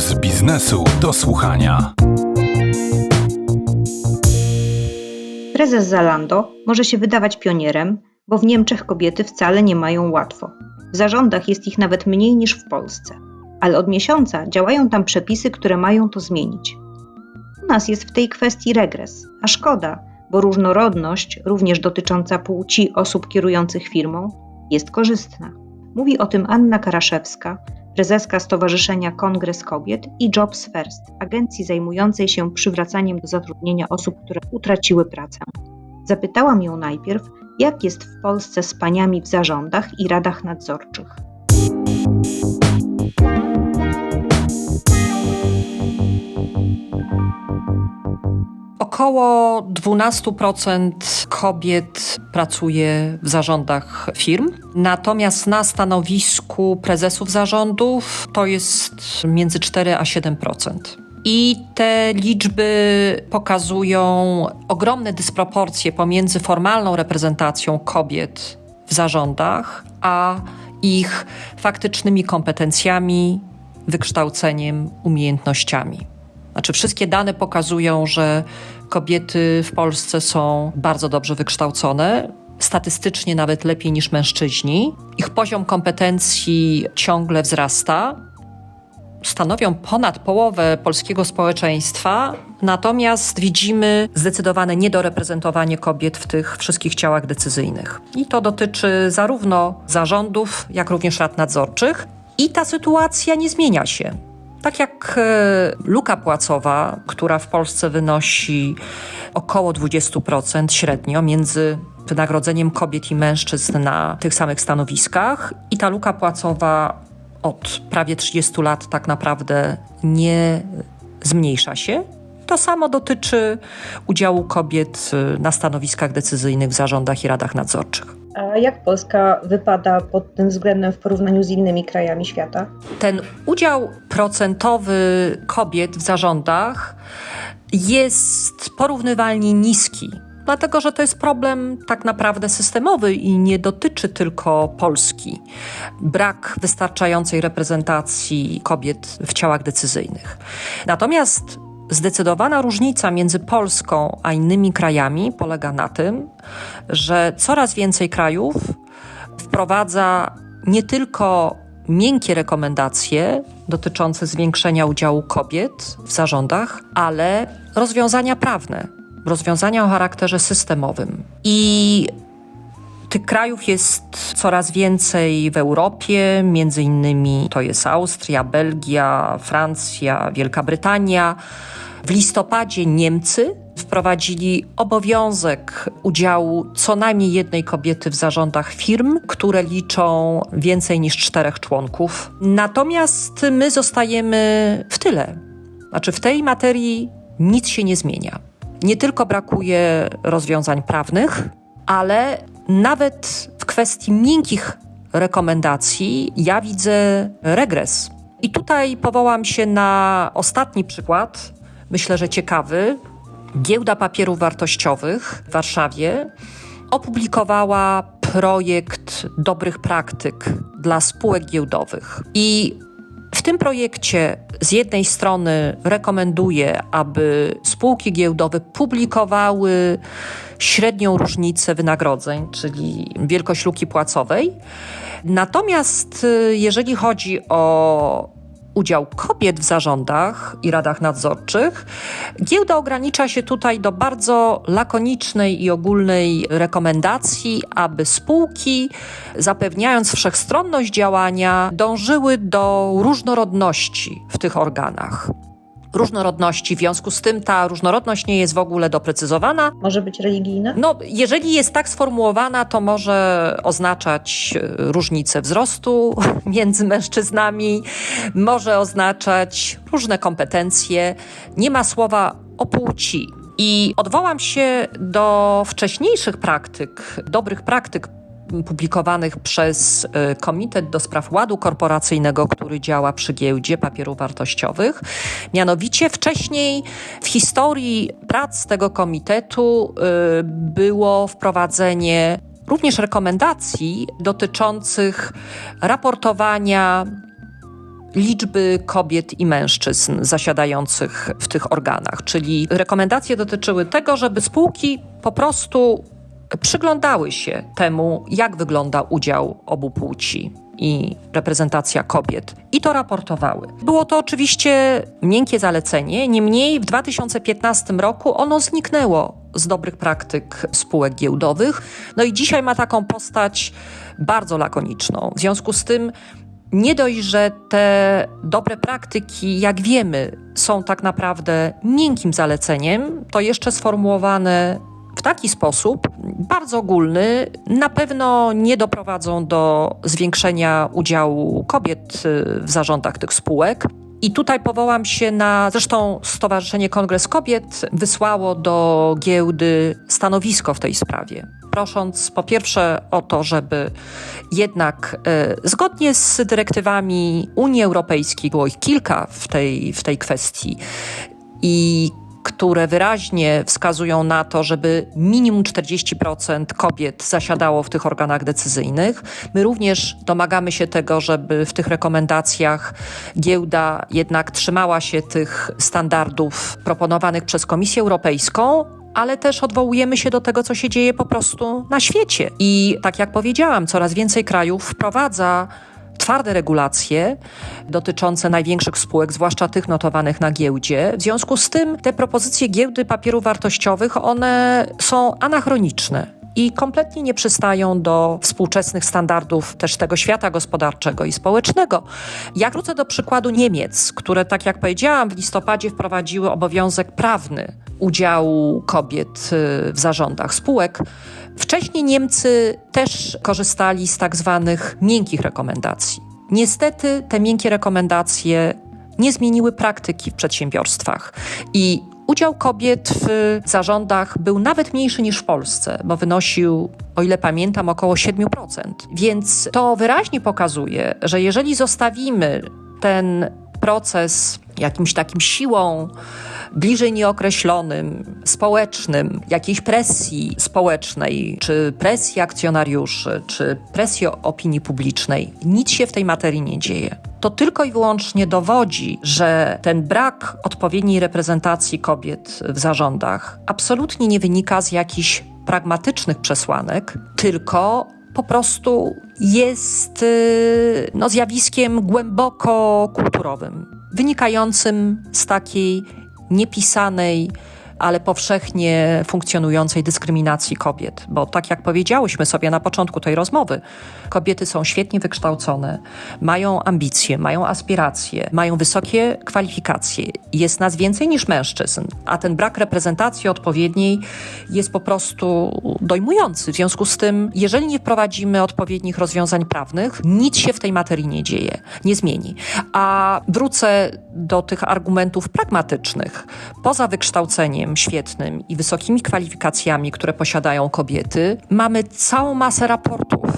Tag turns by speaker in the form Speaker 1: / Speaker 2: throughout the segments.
Speaker 1: z biznesu do słuchania.
Speaker 2: Prezes Zalando może się wydawać pionierem, bo w Niemczech kobiety wcale nie mają łatwo. W zarządach jest ich nawet mniej niż w Polsce, ale od miesiąca działają tam przepisy, które mają to zmienić. U nas jest w tej kwestii regres, a szkoda, bo różnorodność, również dotycząca płci osób kierujących firmą, jest korzystna. Mówi o tym Anna Karaszewska, prezeska Stowarzyszenia Kongres Kobiet i Jobs First, agencji zajmującej się przywracaniem do zatrudnienia osób, które utraciły pracę. Zapytałam ją najpierw, jak jest w Polsce z paniami w zarządach i radach nadzorczych.
Speaker 3: Około 12% kobiet pracuje w zarządach firm, natomiast na stanowisku prezesów zarządów to jest między 4 a 7%. I te liczby pokazują ogromne dysproporcje pomiędzy formalną reprezentacją kobiet w zarządach, a ich faktycznymi kompetencjami, wykształceniem, umiejętnościami. Znaczy, wszystkie dane pokazują, że kobiety w Polsce są bardzo dobrze wykształcone, statystycznie nawet lepiej niż mężczyźni. Ich poziom kompetencji ciągle wzrasta. Stanowią ponad połowę polskiego społeczeństwa, natomiast widzimy zdecydowane niedoreprezentowanie kobiet w tych wszystkich ciałach decyzyjnych. I to dotyczy zarówno zarządów, jak również rad nadzorczych. I ta sytuacja nie zmienia się. Tak jak e, luka płacowa, która w Polsce wynosi około 20% średnio między wynagrodzeniem kobiet i mężczyzn na tych samych stanowiskach, i ta luka płacowa od prawie 30 lat tak naprawdę nie zmniejsza się. To samo dotyczy udziału kobiet e, na stanowiskach decyzyjnych w zarządach i radach nadzorczych.
Speaker 2: A jak Polska wypada pod tym względem w porównaniu z innymi krajami świata?
Speaker 3: Ten udział procentowy kobiet w zarządach jest porównywalnie niski. Dlatego, że to jest problem tak naprawdę systemowy i nie dotyczy tylko Polski. Brak wystarczającej reprezentacji kobiet w ciałach decyzyjnych. Natomiast Zdecydowana różnica między Polską a innymi krajami polega na tym, że coraz więcej krajów wprowadza nie tylko miękkie rekomendacje dotyczące zwiększenia udziału kobiet w zarządach, ale rozwiązania prawne, rozwiązania o charakterze systemowym. I tych krajów jest coraz więcej w Europie, między innymi to jest Austria, Belgia, Francja, Wielka Brytania. W listopadzie Niemcy wprowadzili obowiązek udziału co najmniej jednej kobiety w zarządach firm, które liczą więcej niż czterech członków. Natomiast my zostajemy w tyle. Znaczy, w tej materii nic się nie zmienia. Nie tylko brakuje rozwiązań prawnych, ale nawet w kwestii miękkich rekomendacji ja widzę regres. I tutaj powołam się na ostatni przykład, myślę, że ciekawy. Giełda Papierów Wartościowych w Warszawie opublikowała projekt dobrych praktyk dla spółek giełdowych. I w tym projekcie z jednej strony rekomenduje, aby spółki giełdowe publikowały średnią różnicę wynagrodzeń, czyli wielkość luki płacowej. Natomiast y, jeżeli chodzi o udział kobiet w zarządach i radach nadzorczych, giełda ogranicza się tutaj do bardzo lakonicznej i ogólnej rekomendacji, aby spółki, zapewniając wszechstronność działania, dążyły do różnorodności w tych organach różnorodności. W związku z tym ta różnorodność nie jest w ogóle doprecyzowana.
Speaker 2: Może być religijna?
Speaker 3: No, jeżeli jest tak sformułowana, to może oznaczać e, różnicę wzrostu między mężczyznami, może oznaczać różne kompetencje. Nie ma słowa o płci. I odwołam się do wcześniejszych praktyk, dobrych praktyk publikowanych przez e, Komitet do Spraw Ładu Korporacyjnego, który działa przy giełdzie papierów wartościowych. Mianowicie wcześniej w historii prac tego komitetu e, było wprowadzenie również rekomendacji dotyczących raportowania liczby kobiet i mężczyzn zasiadających w tych organach. Czyli rekomendacje dotyczyły tego, żeby spółki po prostu przyglądały się temu, jak wygląda udział obu płci i reprezentacja kobiet i to raportowały. Było to oczywiście miękkie zalecenie, niemniej w 2015 roku ono zniknęło z dobrych praktyk spółek giełdowych. No i dzisiaj ma taką postać bardzo lakoniczną. W związku z tym nie dość, że te dobre praktyki, jak wiemy, są tak naprawdę miękkim zaleceniem, to jeszcze sformułowane w taki sposób bardzo ogólny na pewno nie doprowadzą do zwiększenia udziału kobiet y, w zarządach tych spółek. I tutaj powołam się na, zresztą Stowarzyszenie Kongres Kobiet wysłało do giełdy stanowisko w tej sprawie, prosząc po pierwsze o to, żeby jednak e, zgodnie z dyrektywami Unii Europejskiej, było ich kilka w tej, w tej kwestii, i które wyraźnie wskazują na to, żeby minimum 40% kobiet zasiadało w tych organach decyzyjnych. My również domagamy się tego, żeby w tych rekomendacjach giełda jednak trzymała się tych standardów proponowanych przez Komisję Europejską, ale też odwołujemy się do tego, co się dzieje po prostu na świecie. I tak jak powiedziałam, coraz więcej krajów wprowadza twarde regulacje dotyczące największych spółek, zwłaszcza tych notowanych na giełdzie. W związku z tym te propozycje giełdy papierów wartościowych, one są anachroniczne i kompletnie nie przystają do współczesnych standardów też tego świata gospodarczego i społecznego. Jak wrócę do przykładu Niemiec, które, tak jak powiedziałam, w listopadzie wprowadziły obowiązek prawny udziału kobiet y, w zarządach spółek. Wcześniej Niemcy też korzystali z tak zwanych miękkich rekomendacji. Niestety te miękkie rekomendacje nie zmieniły praktyki w przedsiębiorstwach i udział kobiet w zarządach był nawet mniejszy niż w Polsce, bo wynosił, o ile pamiętam, około 7%. Więc to wyraźnie pokazuje, że jeżeli zostawimy ten proces jakimś takim siłą bliżej nieokreślonym, społecznym, jakiejś presji społecznej, czy presji akcjonariuszy, czy presji opinii publicznej, nic się w tej materii nie dzieje. To tylko i wyłącznie dowodzi, że ten brak odpowiedniej reprezentacji kobiet w zarządach absolutnie nie wynika z jakichś pragmatycznych przesłanek, tylko po prostu jest y, no, zjawiskiem głęboko kulturowym, wynikającym z takiej niepisanej, ale powszechnie funkcjonującej dyskryminacji kobiet. Bo tak jak powiedziałyśmy sobie na początku tej rozmowy, kobiety są świetnie wykształcone, mają ambicje, mają aspiracje, mają wysokie kwalifikacje. Jest nas więcej niż mężczyzn, a ten brak reprezentacji odpowiedniej jest po prostu dojmujący. W związku z tym, jeżeli nie wprowadzimy odpowiednich rozwiązań prawnych, nic się w tej materii nie dzieje, nie zmieni. A wrócę do tych argumentów pragmatycznych. Poza wykształceniem świetnym i wysokimi kwalifikacjami, które posiadają kobiety, mamy całą masę raportów,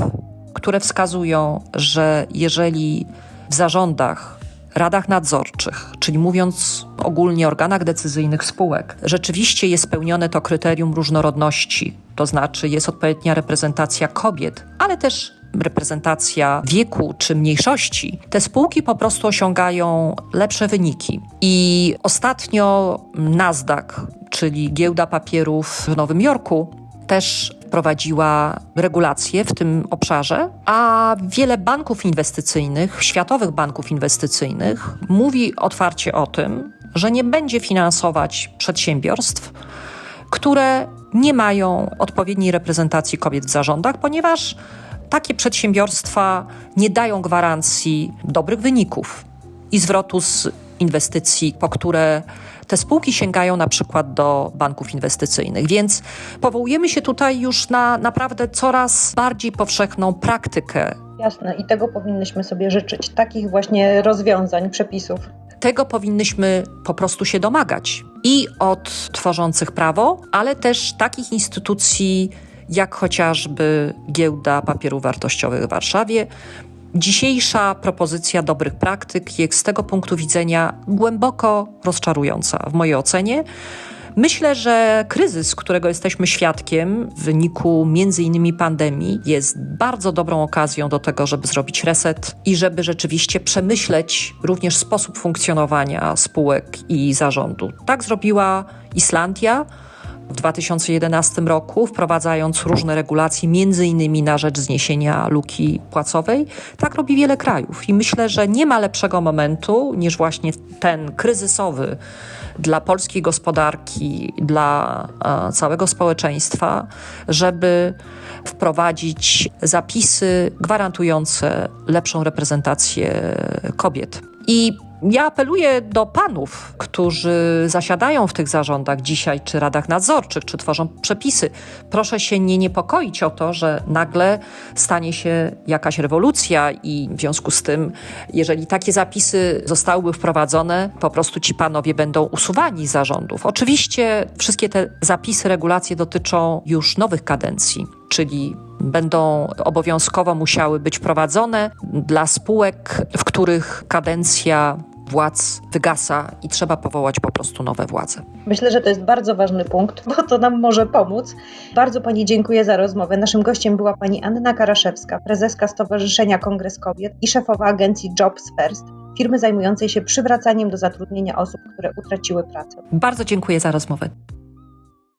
Speaker 3: które wskazują, że jeżeli w zarządach, radach nadzorczych, czyli mówiąc ogólnie organach decyzyjnych spółek, rzeczywiście jest spełnione to kryterium różnorodności, to znaczy jest odpowiednia reprezentacja kobiet, ale też reprezentacja wieku czy mniejszości, te spółki po prostu osiągają lepsze wyniki. I ostatnio Nasdaq, czyli giełda papierów w Nowym Jorku, też wprowadziła regulacje w tym obszarze, a wiele banków inwestycyjnych, światowych banków inwestycyjnych, mówi otwarcie o tym, że nie będzie finansować przedsiębiorstw, które nie mają odpowiedniej reprezentacji kobiet w zarządach, ponieważ takie przedsiębiorstwa nie dają gwarancji dobrych wyników i zwrotu z inwestycji, po które te spółki sięgają na przykład do banków inwestycyjnych. Więc powołujemy się tutaj już na naprawdę coraz bardziej powszechną praktykę.
Speaker 4: Jasne, i tego powinnyśmy sobie życzyć, takich właśnie rozwiązań, przepisów.
Speaker 3: Tego powinnyśmy po prostu się domagać i od tworzących prawo, ale też takich instytucji, jak chociażby Giełda Papierów Wartościowych w Warszawie. Dzisiejsza propozycja dobrych praktyk jest z tego punktu widzenia głęboko rozczarująca w mojej ocenie, Myślę, że kryzys, którego jesteśmy świadkiem w wyniku między innymi pandemii, jest bardzo dobrą okazją do tego, żeby zrobić reset i żeby rzeczywiście przemyśleć również sposób funkcjonowania spółek i zarządu. Tak zrobiła Islandia w 2011 roku, wprowadzając różne regulacje, między innymi na rzecz zniesienia luki płacowej. Tak robi wiele krajów i myślę, że nie ma lepszego momentu niż właśnie ten kryzysowy dla polskiej gospodarki, dla całego społeczeństwa, żeby wprowadzić zapisy gwarantujące lepszą reprezentację kobiet. I ja apeluję do panów, którzy zasiadają w tych zarządach dzisiaj, czy radach nadzorczych, czy tworzą przepisy. Proszę się nie niepokoić o to, że nagle stanie się jakaś rewolucja i w związku z tym, jeżeli takie zapisy zostałyby wprowadzone, po prostu ci panowie będą usuwani z zarządów. Oczywiście wszystkie te zapisy, regulacje dotyczą już nowych kadencji, czyli będą obowiązkowo musiały być wprowadzone dla spółek, w których kadencja władz wygasa i trzeba powołać po prostu nowe władze.
Speaker 4: Myślę, że to jest bardzo ważny punkt, bo to nam może pomóc. Bardzo Pani dziękuję za rozmowę. Naszym gościem była Pani Anna Karaszewska, prezeska Stowarzyszenia Kongres Kobiet i szefowa agencji Jobs First, firmy zajmującej się przywracaniem do zatrudnienia osób, które utraciły pracę.
Speaker 3: Bardzo dziękuję za rozmowę.